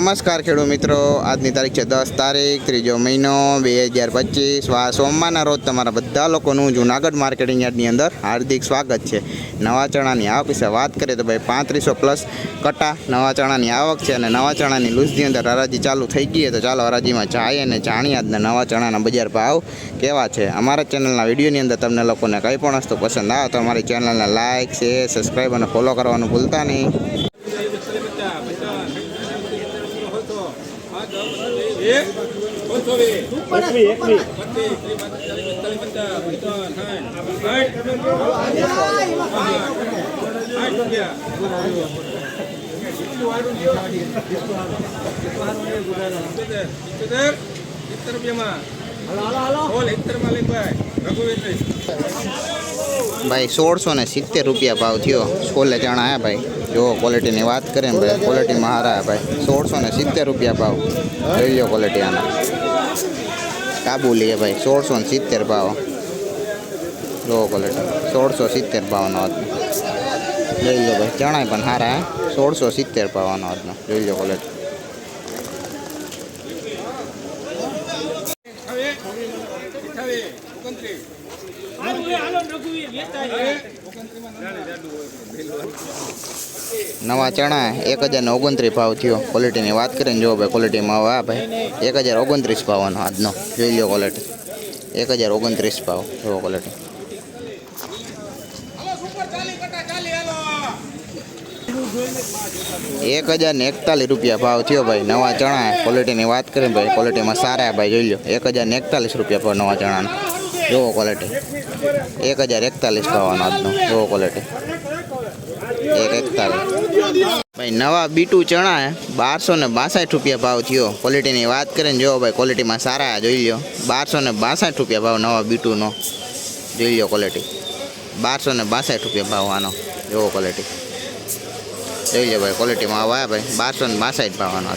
નમસ્કાર ખેડૂત મિત્રો આજની તારીખ છે દસ તારીખ ત્રીજો મહિનો બે હજાર પચીસ વા સોમવારના રોજ તમારા બધા લોકોનું જુનાગઢ માર્કેટિંગ યાર્ડની અંદર હાર્દિક સ્વાગત છે નવા ચણાની આવક વિશે વાત કરીએ તો ભાઈ પાંત્રીસો પ્લસ કટા નવા ચણાની આવક છે અને નવા ચણાની લૂઝની અંદર હરાજી ચાલુ થઈ ગઈ તો ચાલો હરાજીમાં જાય અને જાણીએ આજના નવા ચણાના બજાર ભાવ કેવા છે અમારા ચેનલના વિડીયોની અંદર તમને લોકોને કંઈ પણ વસ્તુ પસંદ આવે તો અમારી ચેનલને લાઇક શેર સબસ્ક્રાઈબ અને ફોલો કરવાનું ભૂલતા નહીં રૂપિયામાં હાલો હાલો હાલો હોલ એકતર માં લઈ રઘુવીર भाई सोल सौ सित्तेर रुपया भाव थो स्कूल चणा है भाई जो क्वॉलिटी की बात करें भाई क्वालिटी में हारा भाई सोल सौ सित्तेर रुपया भाव जो क्वालिटी आना काबूली है भाई सोल सौ सित्तेर भाव लो क्वॉलिटी सोल सौ सीतेर भाव नई लो भाई चणा हारा है सोल सौ सित्तेर भाव जो क्वालिटी જો વી લેતા હે નવા ચણા 1029 ભાવ થયો ક્વોલિટી ની વાત કરીન જો ભાઈ ક્વોલિટી માં આવ ભાઈ 1029 ભાવનો આજનો જો લીઓ ક્વોલિટી 1029 ભાવ જો ક્વોલિટી હાલો સુપર 40 કા 40 હાલો 1041 રૂપિયા ભાવ થયો ભાઈ નવા ચણા ક્વોલિટી ની વાત કરીન ભાઈ ક્વોલિટી માં સારા ભાઈ જો લીઓ 1041 રૂપિયા પર નવા ચણાના જો ક્વોલિટી 1041 ભાવ આનો જો ક્વોલિટી 1041 ભાઈ નવા બીટુ ચણા હે 1262 રૂપિયા ભાવ થયો પોલીટી ની વાત કરે જો ભાઈ ક્વોલિટી માં સારા જોઈ લો 1262 રૂપિયા ભાવ નવા બીટુ નો જોઈ લો ક્વોલિટી 1262 રૂપિયા ભાવ આનો જો ક્વોલિટી લેજો ભાઈ ક્વોલિટી માં આવાયા ભાઈ 1262 ભાવ આનો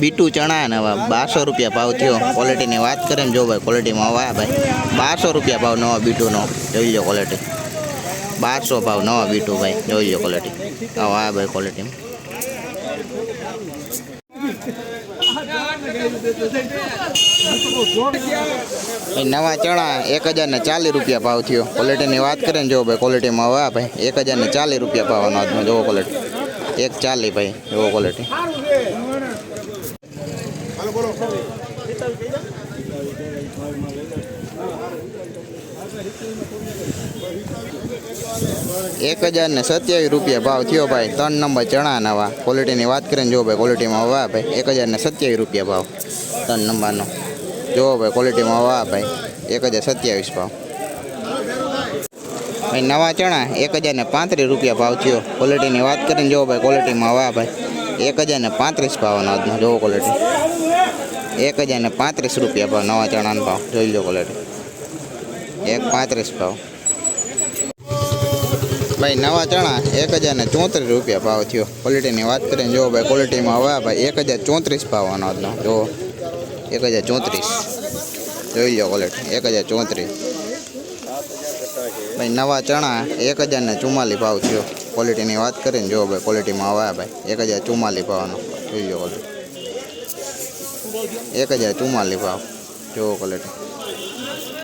બીટું ચણા ને બારસો રૂપિયા ભાવ થયો ક્વોલિટીની વાત કરે ને જો ભાઈ ક્વોલિટીમાં આવ્યા ભાઈ બારસો રૂપિયા ભાવ નવા બીટુનો જોઈ લો ક્વોલિટી બારસો ભાવ નવા બીટું ભાઈ જોઈ લો ક્વોલિટી હા ભાઈ ક્વોલિટીમાં નવા ચણા એક હજાર ને ચાલીસ રૂપિયા ભાવ થયો ક્વોલિટીની વાત કરીએ ને જો ભાઈ ક્વોલિટીમાં હવે ભાઈ એક હજાર ને ચાલીસ રૂપિયા ભાવનો આજનો જોવો ક્વોલિટી એક ચાલી ભાઈ એવો ક્વોલિટી બોલો એક હજાર ને સત્યાવીસ રૂપિયા ભાવ થયો ભાઈ ત્રણ નંબર ચણા નવા ક્વોલિટીની વાત કરીને જો ભાઈ ક્વોલિટીમાં વાહ ભાઈ એક હજાર ને સત્યાવીસ રૂપિયા ભાવ ત્રણ નંબરનો જો ભાઈ ક્વોલિટીમાં વાહ ભાઈ એક હજાર સત્યાવીસ ભાવ ભાઈ નવા ચણા એક હજાર ને પાંત્રીસ રૂપિયા ભાવ થયો ક્વોલિટીની વાત કરીને જો ભાઈ ક્વોલિટીમાં વાહ ભાઈ એક હજાર ને પાંત્રીસ ભાવનો આજનો જોવો ક્વોલિટી એક હજાર ને પાંત્રીસ રૂપિયા ભાવ નવા ચણાનો ભાવ જોઈ લો ક્વોલિટી 135 ભાવ ભાઈ નવા ચણા 1034 રૂપિયા ભાવ થયો ક્વોલિટી ની વાત કરીન જો ભાઈ ક્વોલિટી માં હવે ભાઈ 1034 ભાવનો જો 1034 જોઈ લો કોલેટ 1034 7000 કરતા હે ભાઈ નવા ચણા 1044 ભાવ થયો ક્વોલિટી ની વાત કરીન જો ભાઈ ક્વોલિટી માં હવે ભાઈ 1044 ભાવનો જોઈ લો 1044 ભાવ જો કોલેટ